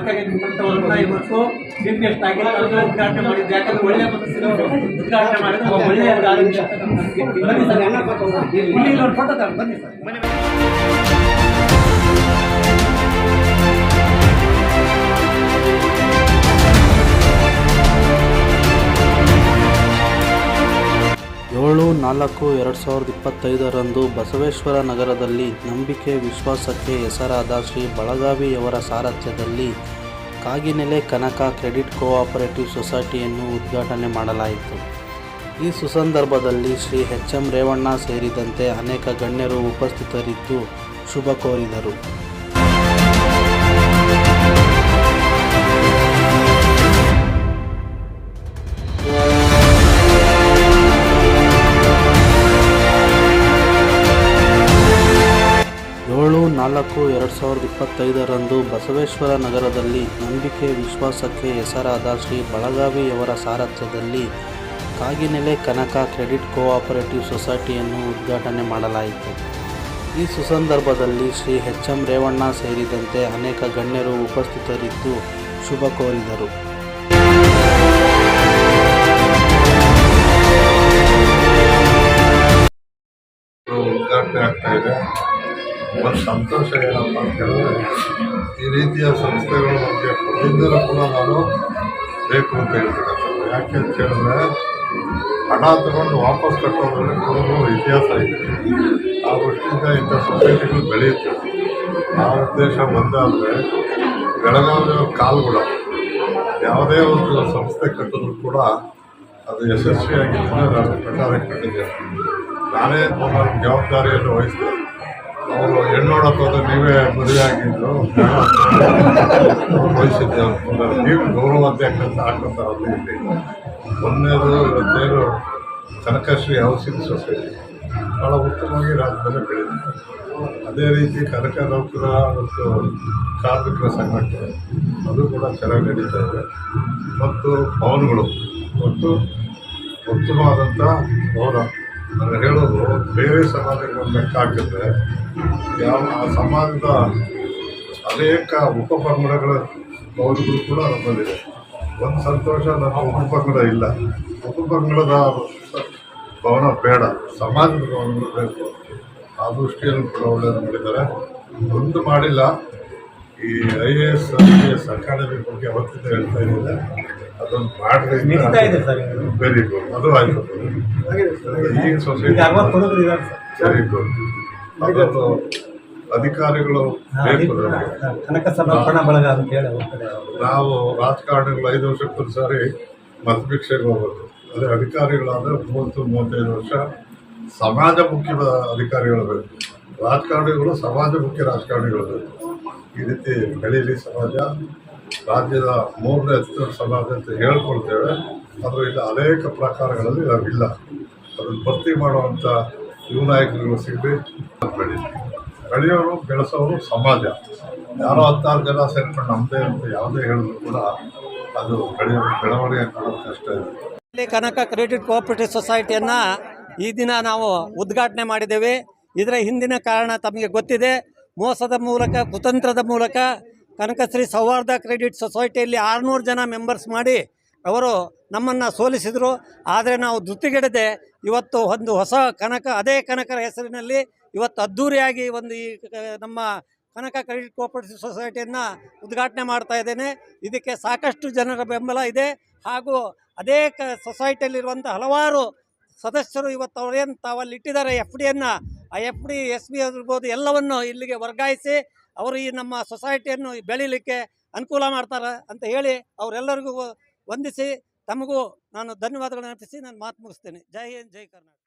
ಸಾಕಾಗಿರ್ತಕ್ಕಂಥವ್ರನ್ನ ಇವತ್ತು chief guest ಆಗಿ ಉದ್ಘಾಟನೆ ಮಾಡಿದ್ದು ಯಾಕಂದ್ರೆ ಒಳ್ಳೆಯ ಮನಸ್ಸಿನವರು ಉದ್ಘಾಟನೆ ಮಾಡಿದ್ರೆ. ಒಳ್ಳೆಯ ಬನ್ನಿ ಸರ್. ಬನ್ನಿ ಸರ್. ನಾಲ್ಕು ಎರಡು ಸಾವಿರದ ಇಪ್ಪತ್ತೈದರಂದು ಬಸವೇಶ್ವರ ನಗರದಲ್ಲಿ ನಂಬಿಕೆ ವಿಶ್ವಾಸಕ್ಕೆ ಹೆಸರಾದ ಶ್ರೀ ಬಳಗಾವಿಯವರ ಸಾರಥ್ಯದಲ್ಲಿ ಕಾಗಿನೆಲೆ ಕನಕ ಕ್ರೆಡಿಟ್ ಕೋಆಪರೇಟಿವ್ ಸೊಸೈಟಿಯನ್ನು ಉದ್ಘಾಟನೆ ಮಾಡಲಾಯಿತು. ಈ ಸುಸಂದರ್ಭದಲ್ಲಿ ಶ್ರೀ ಎಚ್ ಎಂ ರೇವಣ್ಣ ಸೇರಿದಂತೆ ಅನೇಕ ಗಣ್ಯರು ಉಪಸ್ಥಿತರಿದ್ದು ಶುಭ ಕೋರಿದರು. ನಾಲ್ಕು, ಎರಡು ಸಾವಿರದ ಇಪ್ಪತ್ತೈದರಂದು ಬಸವೇಶ್ವರ ನಗರದಲ್ಲಿ ನಂಬಿಕೆ, ವಿಶ್ವಾಸಕ್ಕೆ ಹೆಸರಾದ ಶ್ರೀ ಬಳಗಾವಿಯವರ ಸಾರಥ್ಯದಲ್ಲಿ ಕಾಗಿನೆಲೆ ಕನಕ ಕ್ರೆಡಿಟ್ ಕೋಆಪರೇಟಿವ್ ಸೊಸೈಟಿಯನ್ನು ಉದ್ಘಾಟನೆ ಮಾಡಲಾಯಿತು. ಈ ಸುಸಂದರ್ಭದಲ್ಲಿ ಶ್ರೀ ಎಚ್ ಎಂ ರೇವಣ್ಣ ಸೇರಿದಂತೆ ಅನೇಕ ಗಣ್ಯರು ಉಪಸ್ಥಿತರಿದ್ದು ಶುಭ ಕೋರಿದರು. ಉದ್ಘಾಟನೆ ಆಗ್ತಾ ಇದೆ. ಒಂದು ಸಂತೋಷ ಏನಪ್ಪ ಅಂತ ಹೇಳಿದ್ರೆ, ಈ ರೀತಿಯ ಸಂಸ್ಥೆಗಳು ನಮಗೆ ಪ್ರತಿಯೊಂದರ ಕೂಡ ನಾನು ಬೇಕು ಅಂತ ಹೇಳ್ತೀನಿ. ಯಾಕೆ ಅಂತ ಹೇಳಿದ್ರೆ, ಹಣ ತಗೊಂಡು ವಾಪಸ್ ಕಟ್ಟೋದ್ರಲ್ಲಿ ಕೊಡೋದು ಇತಿಹಾಸ ಇದೆ. ಆ ದೃಷ್ಟಿಯಿಂದ ಇಂಥ ಸೊಸೈಟಿಗಳು ಬೆಳೆಯುತ್ತೆ. ಆ ಉದ್ದೇಶ ಬಂದಾದರೆ ಬೆಳಗಾವಿಯ ಕಾಲುಗಳ, ಯಾವುದೇ ಒಂದು ಸಂಸ್ಥೆ ಕಟ್ಟಿದ್ರು ಕೂಡ ಅದು ಯಶಸ್ವಿಯಾಗಿದ್ದರೆ ನಾನು ಪ್ರಕಾರ ಕಟ್ಟಿದ್ದೆ ನಾನೇ ನನ್ನ ಜವಾಬ್ದಾರಿಯನ್ನು ವಹಿಸಿದೆ. ಅವರು ಹೆಣ್ಣು ನೋಡಕ್ಕೆ ಹೋದ್ರೆ ನೀವೇ ಮದುವೆ ಅವ್ರು ನೀವು ಗೌರವ ಅಂತ ಹಾಕೋತಾರೆ ಇಲ್ಲಿ. ಒಂದನೇದು ಇವತ್ತೇನು ಕನಕಶ್ರೀ ಹೌಸಿಂಗ್ ಸೊಸೈಟಿ ಭಾಳ ಉತ್ತಮವಾಗಿ ರಾಜ್ಯದಲ್ಲೇ ಬೆಳೆದಿದೆ. ಅದೇ ರೀತಿ ಕನಕ ನೌಕರ ಮತ್ತು ಕಾರ್ಮಿಕರ ಸಂಘಟನೆ, ಅದು ಕೂಡ ಚೆನ್ನಾಗಿ ನಡೀತಾ ಇದೆ. ಮತ್ತು ಭವನಗಳು ಮತ್ತು ಉತ್ತಮವಾದಂಥ ಭವನ. ನಾನು ಹೇಳೋದು ಬೇರೆ ಸಮಾಜಗಳ ಲೆಕ್ಕ ಹಾಕಿದ್ರೆ ಯಾವ ಆ ಸಮಾಜದ ಅನೇಕ ಉಪಪಂಗಡಗಳ ಭವನಗಳು ಕೂಡ ನಮ್ಮಲ್ಲಿದೆ ಒಂದು ಸಂತೋಷ ನಮ್ಮ ಉಪಪಂಗಡ ಇಲ್ಲ. ಉಪಪಂಗಡದ ಭವನ ಬೇಡ. ಸಮಾಜದ ಭವನಗಳು ಬೇಕು. ಆ ದೃಷ್ಟಿಯಲ್ಲಿ ಕೂಡ ಒಳ್ಳೆಯದು ಮಾಡಿದ್ದಾರೆ. ಒಂದು ಮಾಡಿಲ್ಲ. ಈ I A S I A S academy ಬಗ್ಗೆ ಅವತ್ತಿಂದ ಹೇಳ್ತಾ ಇದ್ದೀನಿ. ಅದೊಂದು ಮಾಡಿದ್ರೆ ವೆರಿ ಗುಡ್. ಅದು ಆಯ್ತು. ಅಧಿಕಾರಿಗಳು ಕನಕ ಸಮರ್ಪಣ ಬಳಗ ಅಂತ ಹೇಳಿ ನಾವು ರಾಜಕಾರಣಿಗಳು ಐದು ವರ್ಷಕ್ಕೊಂದು ಸಾರಿ ಮತಭಿಕ್ಷೆಗೆ ಹೋಗೋದು. ಅದೇ ಅಧಿಕಾರಿಗಳಾದರೆ ಮೂವತ್ತು ಮೂವತ್ತೈದು ವರ್ಷ ಸಮಾಜಮುಖಿ ಅಧಿಕಾರಿಗಳು ಬೇಕು. ರಾಜಕಾರಣಿಗಳು ಮುಖ್ಯ ರಾಜಕಾರಣಿಗಳು ಬೇಕು. ಈ ರೀತಿ ಬೆಳೀಲಿ ಸಮಾಜ ರಾಜ್ಯದ ಮೂರನೇ ಅತ್ಯುತ್ತಮ ಸಮಾಜ ಅಂತ ಹೇಳ್ಕೊಳ್ತೇವೆ. ಆದರೆ ಇಲ್ಲಿ ಅನೇಕ ಪ್ರಕಾರಗಳಲ್ಲಿ ನಾವಿಲ್ಲ ಅದನ್ನು ಭರ್ತಿ ಮಾಡುವಂಥ ಯುವ ನಾಯಕರುಗಳು ಸಿಗಲಿ. ಬೆಳೀಲಿ ಬೆಳೆಯೋರು ಬೆಳೆಸೋರು ಸಮಾಜ. ಯಾರೋ ಹತ್ತಾರು ಜನ ಸೇರ್ಕೊಂಡು ನಮ್ಮದೇ ಅಂತ ಯಾವುದೇ ಹೇಳಿದ್ರು ಕೂಡ ಅದು ಬೆಳೆಯೋ, ಬೆಳವಣಿಗೆ ಕಾಣೋದು ಕಷ್ಟ ಇದೆ ಇಲ್ಲಿ ಕನಕ ಕ್ರೆಡಿಟ್ ಕೋಆಪರೇಟಿವ್ ಸೊಸೈಟಿಯನ್ನು ಈ ದಿನ ನಾವು ಉದ್ಘಾಟನೆ ಮಾಡಿದ್ದೇವೆ. ಇದರ ಹಿಂದಿನ ಕಾರಣ ತಮಗೆ ಗೊತ್ತಿದೆ. ಮೋಸದ ಮೂಲಕ, ಕುತಂತ್ರದ ಮೂಲಕ ಕನಕಶ್ರೀ ಸೌಹಾರ್ದ ಕ್ರೆಡಿಟ್ ಸೊಸೈಟಿಯಲ್ಲಿ ಆರುನೂರು ಜನ ಮೆಂಬರ್ಸ್ ಮಾಡಿ ಅವರು ನಮ್ಮನ್ನು ಸೋಲಿಸಿದರು. ಆದರೆ ನಾವು ಧೃತಿಗೆಡದೆ ಇವತ್ತು ಒಂದು ಹೊಸ ಕನಕ, ಅದೇ ಕನಕರ ಹೆಸರಿನಲ್ಲಿ ಇವತ್ತು ಅದ್ದೂರಿಯಾಗಿ ಒಂದು ಈ ನಮ್ಮ ಕನಕ ಕ್ರೆಡಿಟ್ ಕೋಆಪರೇಟಿವ್ ಸೊಸೈಟಿಯನ್ನು ಉದ್ಘಾಟನೆ ಮಾಡ್ತಾ ಇದ್ದೇನೆ. ಇದಕ್ಕೆ ಸಾಕಷ್ಟು ಜನರ ಬೆಂಬಲ ಇದೆ. ಹಾಗೂ ಅದೇ ಕ ಸೊಸೈಟಿಯಲ್ಲಿರುವಂಥ ಹಲವಾರು ಸದಸ್ಯರು ಇವತ್ತು ಅವರೇನು ತಾವಲ್ಲಿ ಇಟ್ಟಿದ್ದಾರೆ, ಎಫ್ ಡಿಯನ್ನು ಆ ಎಫ್ ಡಿ, ಎಸ್ ಬಿ ಆಗಿರ್ಬೋದು ಎಲ್ಲವನ್ನು ಇಲ್ಲಿಗೆ ವರ್ಗಾಯಿಸಿ ಅವರು ಈ ನಮ್ಮ ಸೊಸೈಟಿಯನ್ನು ಬೆಳೀಲಿಕ್ಕೆ ಅನುಕೂಲ ಮಾಡ್ತಾರೆ ಅಂತ ಹೇಳಿ ಅವರೆಲ್ಲರಿಗೂ ವಂದಿಸಿ ತಮಗೂ ನಾನು ಧನ್ಯವಾದಗಳನ್ನು ಅರ್ಪಿಸಿ ನಾನು ಮಾತು ಮುಗಿಸ್ತೇನೆ. ಜೈ ಹಿಂದ್ ಜೈ ಕರ್ನಾಟಕ.